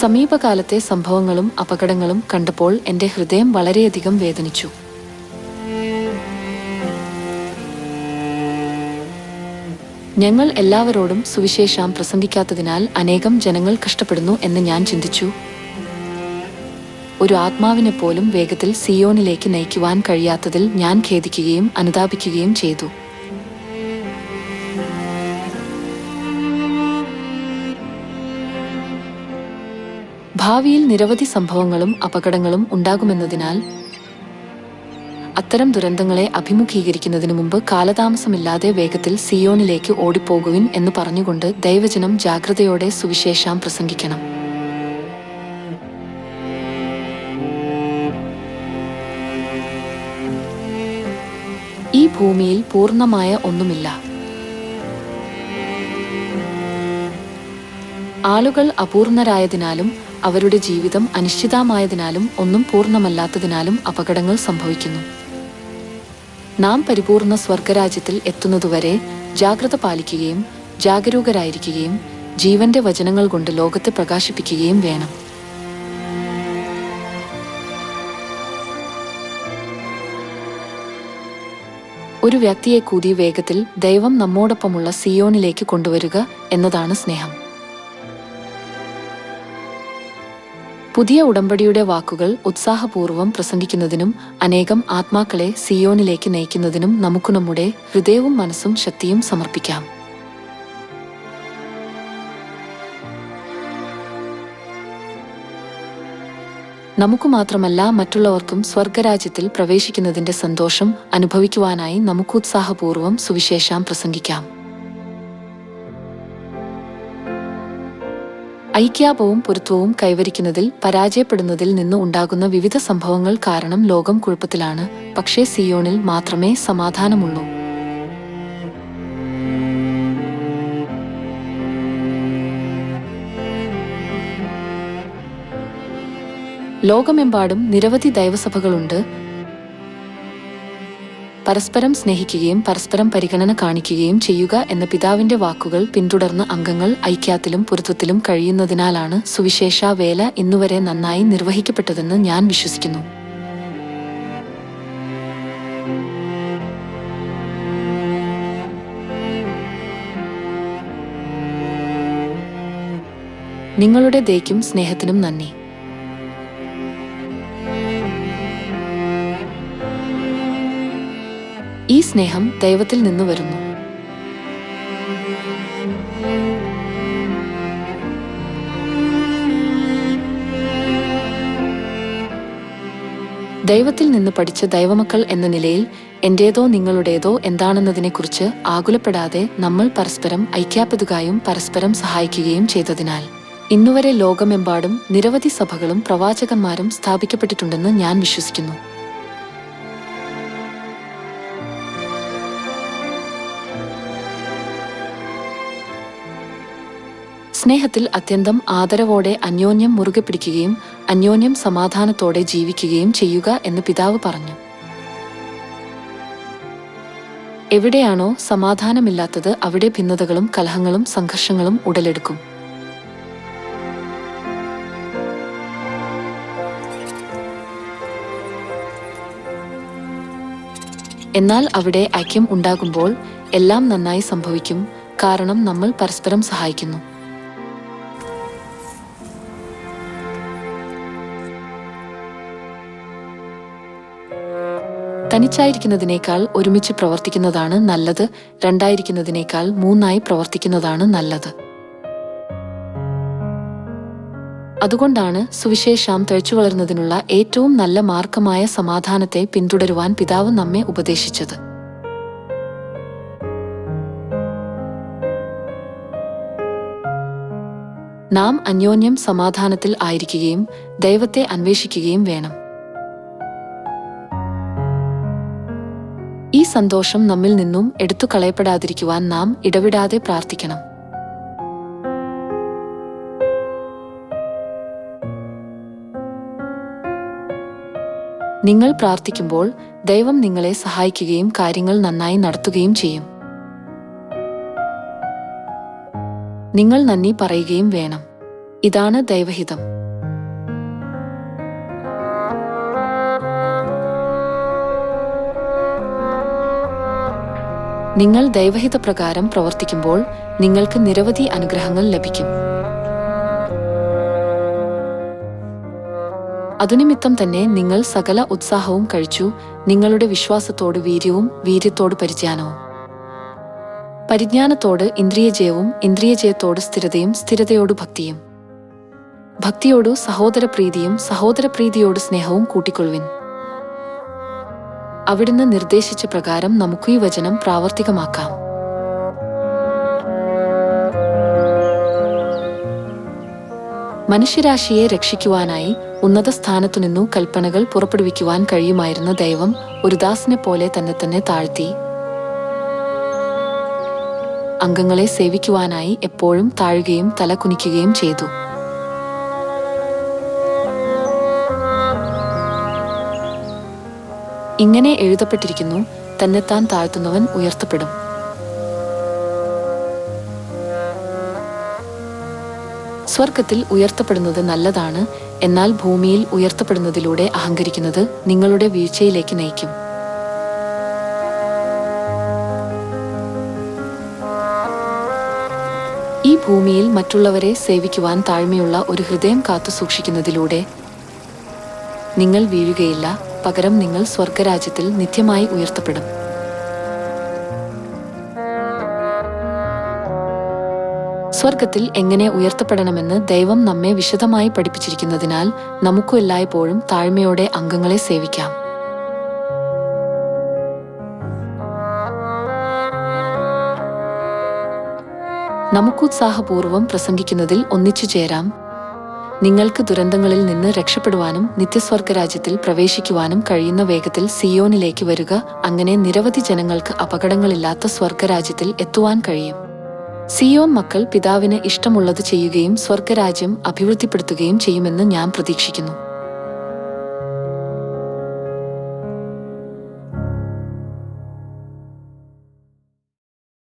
സമീപകാലത്തെ സംഭവങ്ങളും അപകടങ്ങളും കണ്ടപ്പോൾ എന്റെ ഹൃദയം വളരെയധികം വേദനിച്ചു. ഞങ്ങൾ എല്ലാവരോടും സുവിശേഷം പ്രസംഗിക്കാത്തതിനാൽ അനേകം ജനങ്ങൾ കഷ്ടപ്പെടുന്നു എന്ന് ഞാൻ ചിന്തിച്ചു. ഒരു ആത്മാവിനെ പോലും വേഗത്തിൽ സിയോണിലേക്ക് നയിക്കുവാൻ കഴിയാത്തതിൽ ഞാൻ ഖേദിക്കുകയും അനുതാപിക്കുകയും ചെയ്തു. ഭാവിയിൽ നിരവധി സംഭവങ്ങളും അപകടങ്ങളും ഉണ്ടാകുമെന്നതിനാൽ അത്തരം ദുരന്തങ്ങളെ അഭിമുഖീകരിക്കുന്നതിനു മുമ്പ് കാലതാമസമില്ലാതെ വേഗത്തിൽ സിയോണിലേക്ക് ഓടിപ്പോകുവിൻ എന്ന് പറഞ്ഞുകൊണ്ട് ദൈവജനം ജാഗ്രതയോടെ സുവിശേഷം പ്രസംഗിക്കണം. ഈ ഭൂമിയിൽ പൂർണമായ ഒന്നുമില്ല. ആളുകൾ അപൂർണരായതിനാലും അവരുടെ ജീവിതം അനിശ്ചിതമായതിനാലും ഒന്നും പൂർണമല്ലാത്തതിനാലും അപകടങ്ങൾ സംഭവിക്കുന്നു. നാം പരിപൂർണ സ്വർഗരാജ്യത്തിൽ എത്തുന്നതുവരെ ജാഗ്രത പാലിക്കുകയും ജാഗരൂകരായിരിക്കുകയും ജീവന്റെ വചനങ്ങൾ കൊണ്ട് ലോകത്തെ പ്രകാശിപ്പിക്കുകയും വേണം. ഒരു വ്യക്തിയെ കൂടി വേഗത്തിൽ ദൈവം നമ്മോടൊപ്പമുള്ള സിയോണിലേക്ക് കൊണ്ടുവരിക എന്നതാണ് സ്നേഹം. പുതിയ ഉടമ്പടിയുടെ വാക്കുകൾ ഉത്സാഹപൂർവം പ്രസംഗിക്കുന്നതിനും അനേകം ആത്മാക്കളെ സിയോനിലേക്ക് നയിക്കുന്നതിനും നമുക്ക് നമ്മുടെ ഹൃദയവും മനസ്സും ശക്തിയും സമർപ്പിക്കാം. നമുക്ക് മാത്രമല്ല മറ്റുള്ളവർക്കും സ്വർഗരാജ്യത്തിൽ പ്രവേശിക്കുന്നതിന്റെ സന്തോഷം അനുഭവിക്കുവാനായി നമുക്ക് ഉത്സാഹപൂർവം സുവിശേഷം പ്രസംഗിക്കാം. ഐക്യാപവും പൊരുത്തവും കൈവരിക്കുന്നതിൽ പരാജയപ്പെടുന്നതിൽ നിന്ന് ഉണ്ടാകുന്ന വിവിധ സംഭവങ്ങൾ കാരണം ലോകം കുഴപ്പത്തിലാണ്. പക്ഷേ സിയോണിൽ മാത്രമേ സമാധാനമുള്ളൂ. ലോകമെമ്പാടും നിരവധി ദൈവസഭകളുണ്ട്. പരസ്പരം സ്നേഹിക്കുകയും പരസ്പരം പരിഗണന കാണിക്കുകയും ചെയ്യുക എന്ന പിതാവിന്റെ വാക്കുകൾ പിന്തുടർന്ന അംഗങ്ങൾ ഐക്യത്തിലും പൊരുത്തത്തിലും കഴിയുന്നതിനാലാണ് സുവിശേഷ വേല ഇന്നുവരെ നന്നായി നിർവഹിക്കപ്പെട്ടതെന്ന് ഞാൻ വിശ്വസിക്കുന്നു. നിങ്ങളുടെ ദയക്കും സ്നേഹത്തിനും നന്ദി. ഈ സ്നേഹം ദൈവത്തിൽ നിന്ന് വരുന്നു. ദൈവത്തിൽ നിന്ന് പഠിച്ച ദൈവമക്കൾ എന്ന നിലയിൽ എന്റേതോ നിങ്ങളുടേതോ എന്താണെന്നതിനെക്കുറിച്ച് ആകുലപ്പെടാതെ നമ്മൾ പരസ്പരം ഐക്യാപ്പെടുകയും പരസ്പരം സഹായിക്കുകയും ചെയ്തതിനാൽ ഇന്നുവരെ ലോകമെമ്പാടും നിരവധി സഭകളും പ്രവാചകന്മാരും സ്ഥാപിക്കപ്പെട്ടിട്ടുണ്ടെന്ന് ഞാൻ വിശ്വസിക്കുന്നു. സ്നേഹത്തിൽ അത്യന്തം ആദരവോടെ അന്യോന്യം മുറുകെ പിടിക്കുകയും അന്യോന്യം സമാധാനത്തോടെ ജീവിക്കുകയും ചെയ്യുക എന്ന് പിതാവ് പറഞ്ഞു. എവിടെയാണോ സമാധാനമില്ലാത്തത് അവിടെ ഭിന്നതകളും കലഹങ്ങളും സംഘർഷങ്ങളും ഉടലെടുക്കും. എന്നാൽ അവിടെ ഐക്യം ഉണ്ടാകുമ്പോൾ എല്ലാം നന്നായി സംഭവിക്കും. കാരണം നമ്മൾ പരസ്പരം സഹായിക്കുന്നു. തനിച്ചായിരിക്കുന്നതിനേക്കാൾ ഒരുമിച്ച് പ്രവർത്തിക്കുന്നതാണ് നല്ലത് രണ്ടായിരിക്കുന്നതിനേക്കാൾ മൂന്നായി പ്രവർത്തിക്കുന്നതാണ് നല്ലത്. അതുകൊണ്ടാണ് സുവിശേഷം തഴച്ചു വളരുന്നതിനുള്ള ഏറ്റവും നല്ല മാർഗമായ സമാധാനത്തെ പിന്തുടരുവാൻ പിതാവ് നമ്മെ ഉപദേശിച്ചത്. നാം അന്യോന്യം സമാധാനത്തിൽ ആയിരിക്കുകയും ദൈവത്തെ അന്വേഷിക്കുകയും വേണം. സന്തോഷം നമ്മിൽ നിന്നും എടുത്തു കളയപ്പെടാതിരിക്കുവാൻ നാം ഇടവിടാതെ പ്രാർത്ഥിക്കണം. നിങ്ങൾ പ്രാർത്ഥിക്കുമ്പോൾ ദൈവം നിങ്ങളെ സഹായിക്കുകയും കാര്യങ്ങൾ നന്നായി നടത്തുകയും ചെയ്യും. നിങ്ങൾ നന്ദി പറയുകയും വേണം. ഇതാണ് ദൈവഹിതം. നിങ്ങൾ ദൈവഹിത പ്രകാരം പ്രവർത്തിക്കുമ്പോൾ നിങ്ങൾക്ക് നിരവധി അനുഗ്രഹങ്ങൾ ലഭിക്കും. അതുനിമിത്തം തന്നെ നിങ്ങൾ സകല ഉത്സാഹവും കഴിച്ചു നിങ്ങളുടെ വിശ്വാസത്തോട് വീര്യവും വീര്യത്തോട് പരിജ്ഞാനവും. പരിജ്ഞാനത്തോട് ഇന്ദ്രിയജയവും ഇന്ദ്രിയജയത്തോട് സ്ഥിരതയും സ്ഥിരതയോട് ഭക്തിയും. ഭക്തിയോടു സഹോദരപ്രീതിയും സഹോദരപ്രീതിയോട് സ്നേഹവും കൂട്ടിക്കൊള്ളുവിൻ. അവിടുന്ന് നിർദ്ദേശിച്ച പ്രകാരം നമുക്ക് ഈ വചനം പ്രാവർത്തികമാക്കാം. മനുഷ്യരാശിയെ രക്ഷിക്കുവാനായി ഉന്നത സ്ഥാനത്തുനിന്നു കൽപ്പനകൾ പുറപ്പെടുവിക്കുവാൻ കഴിയുമായിരുന്ന ദൈവം ഒരു ദാസിനെ പോലെ തന്നെ തന്നെ താഴ്ത്തി. അംഗങ്ങളെ സേവിക്കുവാനായി എപ്പോഴും താഴുകയും തല കുനിക്കുകയും ചെയ്തു. ഇങ്ങനെ എഴുതപ്പെട്ടിരിക്കുന്നു തന്നെത്താൻ താഴ്ത്തുന്നവൻ ഉയർത്തപ്പെടും. സ്വർഗത്തിൽ ഉയർത്തപ്പെടുന്നത് നല്ലതാണ് എന്നാൽ ഭൂമിയിൽ ഉയർത്തപ്പെടുന്നതിലൂടെ അഹങ്കരിക്കുന്നത് നിങ്ങളുടെ വീഴ്ചയിലേക്ക് നയിക്കും. ഈ ഭൂമിയിൽ മറ്റുള്ളവരെ സേവിക്കുവാൻ താഴ്മയുള്ള ഒരു ഹൃദയം കാത്തു സൂക്ഷിക്കുന്നതിലൂടെ നിങ്ങൾ വീഴുകയില്ല പകരം നിങ്ങൾ സ്വർഗരാജ്യത്തിൽ നിത്യമായി ഉയർത്തപ്പെടും. സ്വർഗത്തിൽ എങ്ങനെ ഉയർത്തപ്പെടണമെന്ന് ദൈവം നമ്മെ വിശദമായി പഠിപ്പിച്ചിരിക്കുന്നതിനാൽ നമുക്കു എല്ലായ്പ്പോഴും താഴ്മയോടെ അംഗങ്ങളെ സേവിക്കാം. നമുക്കുത്സാഹപൂർവം പ്രസംഗിക്കുന്നതിൽ ഒന്നിച്ചു ചേരാം. നിങ്ങൾക്ക് ദുരന്തങ്ങളിൽ നിന്ന് രക്ഷപ്പെടുവാനും നിത്യസ്വർഗരാജ്യത്തിൽ പ്രവേശിക്കുവാനും കഴിയുന്ന വേഗത്തിൽ സിയോനിലേക്ക് വരിക. അങ്ങനെ നിരവധി ജനങ്ങൾക്ക് അപകടങ്ങളില്ലാത്ത സ്വർഗരാജ്യത്തിൽ എത്തുവാൻ കഴിയും. സിയോൻ മക്കൾ പിതാവിന് ഇഷ്ടമുള്ളത് ചെയ്യുകയും സ്വർഗരാജ്യം അഭിവൃദ്ധിപ്പെടുത്തുകയും ചെയ്യുമെന്ന് ഞാൻ പ്രതീക്ഷിക്കുന്നു.